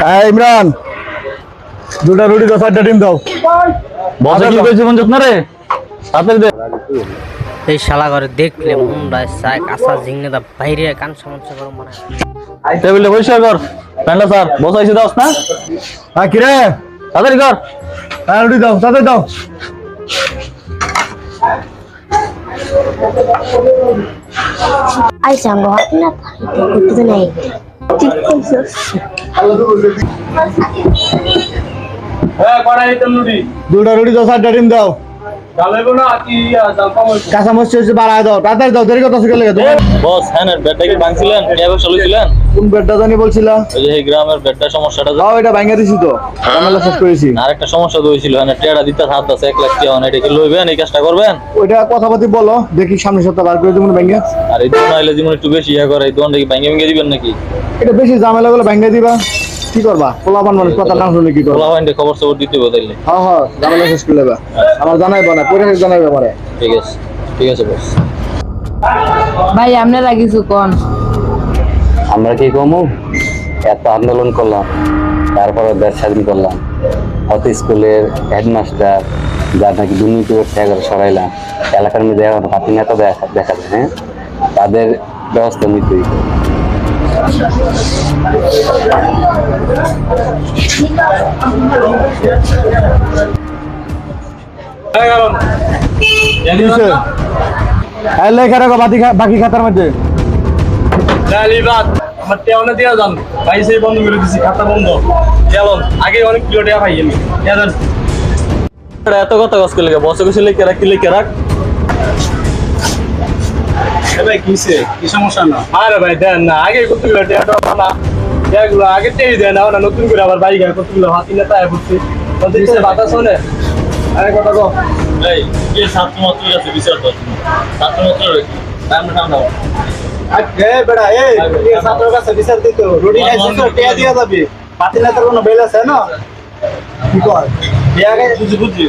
হ্যাঁ ইমরান দুটা রুটি দাও চারটা ডিম দাও। বসে কি কইছে মঞ্জুত না রে? দে। এই শালা ঘরে দেখলে মুন্ডা চায় কাঁচা ঝিঙ্গে দা বাইরে কান সমস্যা করো মনে হয়। টেবিলে পরিষ্কার কর প্যান্ডা স্যার বসাইছে দাও না? হ্যাঁ কিরে তাড়াতাড়ি কর হ্যাঁ রুটি দাও তাড়াতাড়ি দাও। করতে তো নাই দুটা রুটি দশ আটটা ডিম দাও। কাঁচা মরিচ হচ্ছে বাড়ায় দাও তাড়াতাড়ি দাও দেরি কথা শিখে লেগে? বস হ্যাঁ বেডটা কি ভাঙছিলেন? কীভাবে চলেছিলেন কোন বেডটা জানি বলছিলা? ওই যে এই গ্রামের বেডটা সমস্যাটা যে- এটা ভাঙে দিছি তো। ঝামেলা শেষ করেছি। আর একটা সমস্যা তো হয়েছিল হ্যাঁ টেড়া দিতে হাত আছে এক লাখ টাকা এটা কি লইবেন এই কাজটা করবেন? ওইটা কথাবার্তি বলো দেখি সামনে সপ্তাহ বার করে ভাঙে আর এই দোকান আইলে যেমন একটু বেশি ইয়া করে এই দোকানটা কি ভাঙে ভেঙে দিবেন নাকি? এটা বেশি ঝামেলা গুলো ভাঙে দিবা। কি করবা? পোলাপান মানুষ কথা না শুনে কি করবা? খবর সবর দিতে হবে তাইলে। হ্যাঁ হ্যাঁ ঝামেলা শেষ করে দেবা। আমার জানাইবা না পরে জানাইবে আমারে। ঠিক আছে ঠিক আছে বস ভাই আপনারা কিছু কোন? আমরা কি কমু? এত আন্দোলন করলাম তারপরে দেশ স্বাধীন করলাম। অত স্কুলের হেডমাস্টার যার নাকি দুর্নীতি সরাইলাম। এলাকার মধ্যে এখন হাতি নেতা দেখা দেখা যায় হ্যাঁ? তাদের ব্যবস্থা নিতেই হবে। দিছে হ্যাঁ লেখা রাখো বাকি খা- বাকি খাতার মধ্যে। আমার টেওয়ালে দিয়া যান। ভাই সেই বন্ধ করে দিছি খাতা বন্ধ। যেমন আগে অনেক কিলো পাই আমি। এত কথা কষ্ট লেগে? বসে কিছু লিখে রাখ কি লিখে রাখ? ভাই কিসে কি সমস্যা না? আরে ভাই দেন না। আগে কতগুলো টেয়া টেয়া না। টেয়াগুলো আগে টেই দেন না নতুন করে আবার বাইক কতগুলো হাতি করছে বলতে বাতাস শোনে? আরে কথা কো এই কি ছাত্র মাত্র আছে বিচার তো ছাত্র মাত্র রেখে সামনে সামনে এ বেড়া এ এই ছাত্রের কাছে বিচার দিত রুটি খাইছিস তো টেয়া দিয়া যাবি। পাতি নেতার কোনো বেল আছে না? কি কর? টেয়া খাই বুঝি বুঝি।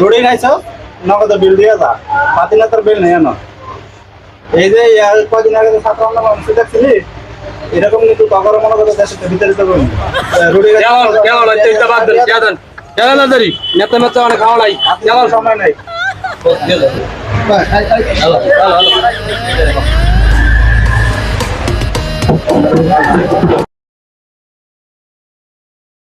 রুটি খাইছ? নগদ বিল দিয়া যা। পাতি নেতার বিল নেই না? এই যে কদিন আগে ছাত্র আন্দোলন মানুষ দেখছিলি এরকম কিন্তু কখনো মনে করো দেশে বিতাড়িত করুন নেতা মেতা অনেক খাওয়া নাই সময় নাই। Hello hello.